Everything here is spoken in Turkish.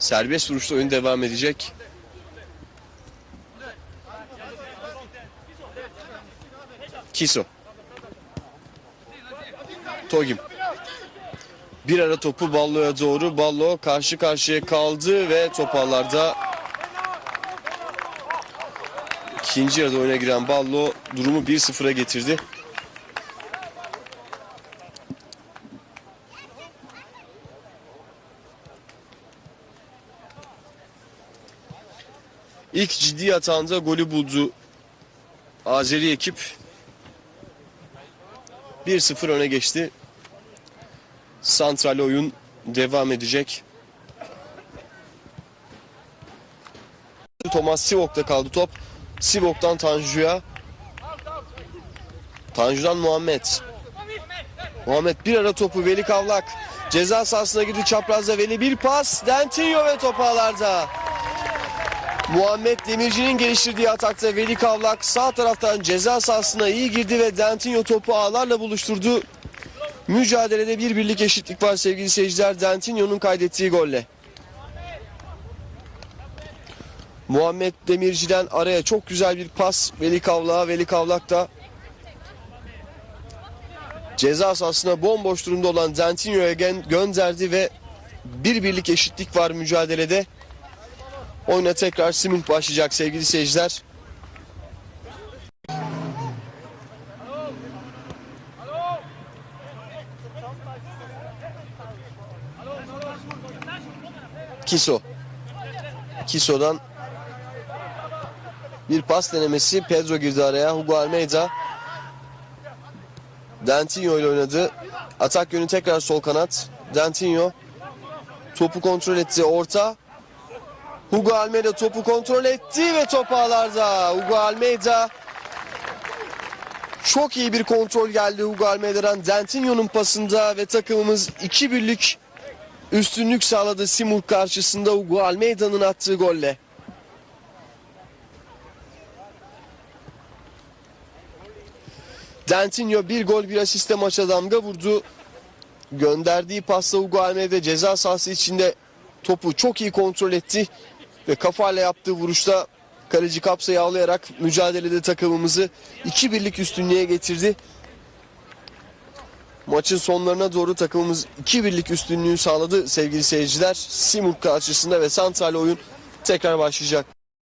Serbest vuruşta oyun devam edecek. Kiso. Togim. Bir ara topu Ballo'ya doğru. Ballo karşı karşıya kaldı ve top ağlarda ikinci yarıda oyuna giren Ballo durumu 1-0'a getirdi. İlk ciddi hatanda golü buldu Azeri ekip. 1-0 öne geçti. Santral oyun devam edecek. Thomas Sivok'ta kaldı top. Sivok'tan Tanju'ya. Tanju'dan Muhammed. Muhammed bir ara topu Veli Kavlak. Ceza sahasına girdi çaprazda Veli bir pas. Dentinho ve top ağlarda. Muhammed Demirci'nin geliştirdiği atakta Veli Kavlak sağ taraftan ceza sahasına iyi girdi ve Dentinho topu ağlarla buluşturdu. Mücadelede bir birlik eşitlik var sevgili seyirciler. Dentinho'nun kaydettiği golle. Muhammed Demirci'den araya çok güzel bir pas Veli Kavlak'a. Veli Kavlak da ceza sahasına bomboş durumda olan Dentinho'ya gönderdi ve bir birlik eşitlik var mücadelede. Oyuna tekrar Simon başlayacak sevgili seyirciler. Kiso. Kiso'dan bir pas denemesi. Pedro girdi araya. Hugo Almeida. Dentinho ile oynadı. Atak yönü tekrar sol kanat. Dentinho topu kontrol etti. Orta. Hugo Almeida topu kontrol etti ve top ağlarda. Hugo Almeida çok iyi bir kontrol geldi Hugo Almeida'dan. Dentinho'nun pasında ve takımımız 2 birlik üstünlük sağladı Simur karşısında Hugo Almeida'nın attığı golle. Dentinho bir gol bir asiste maça damga vurdu. Gönderdiği pasla Hugo Almeida ceza sahası içinde topu çok iyi kontrol etti. Ve kafayla yaptığı vuruşta kaleci kapsayı ağlayarak mücadelede takımımızı 2 birlik üstünlüğe getirdi. Maçın sonlarına doğru takımımız 2 birlik üstünlüğü sağladı sevgili seyirciler. Simurg karşısında ve Santral oyun tekrar başlayacak.